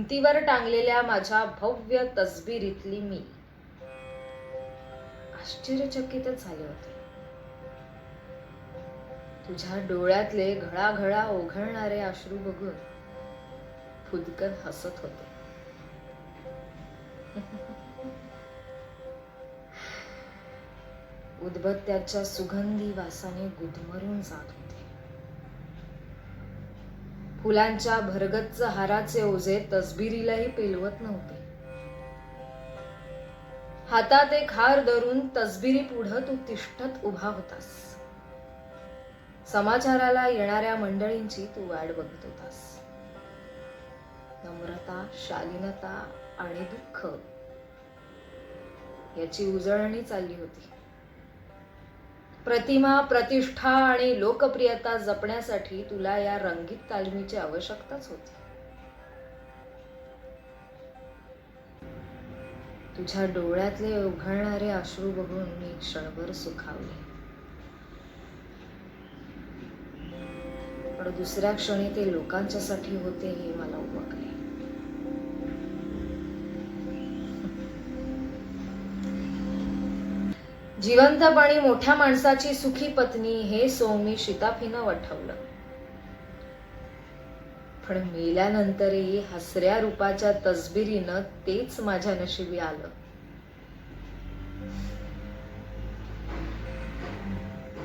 भिंतीवर टांगलेल्या माझ्या भव्य तसबिरीतली मी. आश्चर्यचकितच झाले होते. तुझ्या डोळ्यातले घळाघळा ओघळणारे अश्रू बघून फुदकन हसत होते. उदबत्त्याच्या सुगंधी वासाने गुदमरून जात होते फुलांच्या भरगच्च हाराचे ओझे तसबिरीलाही पेलवत नव्हते. हातात एक हार धरून तसबिरी पुढं तू तिष्ठत उभा होतास. समाचाराला येणाऱ्या मंडळींची तू वाट बघत होतास. नम्रता शालीनता आणि दुःख याची उजळणी चालली होती. प्रतिमा प्रतिष्ठा आणि लोकप्रियता जपण्यासाठी तुला या रंगीत तालमीची आवश्यकताच होती. तुझ्या डोळ्यातले उघडणारे अश्रू बघून मी क्षणभर सुखावले. पण दुसऱ्या क्षणी ते लोकांच्यासाठी होते हे मला उमकले जिवंतपणी मोठ्या माणसाची सुखी पत्नी हे सौमी शिताफीनं वठवलं. पण मेल्यानंतरही हसऱ्या रूपाच्या तसबिरीनं तेच माझ्या नशिबी आलं.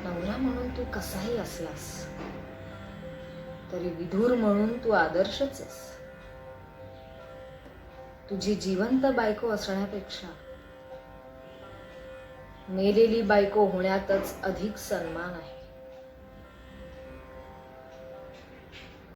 नवरा म्हणून तू कसाही असलास तरी विधूर म्हणून तू आदर्शच आहेस. तुझी जिवंत बायको असण्यापेक्षा मेलेली बायको होण्यातच अधिक सन्मान आहे.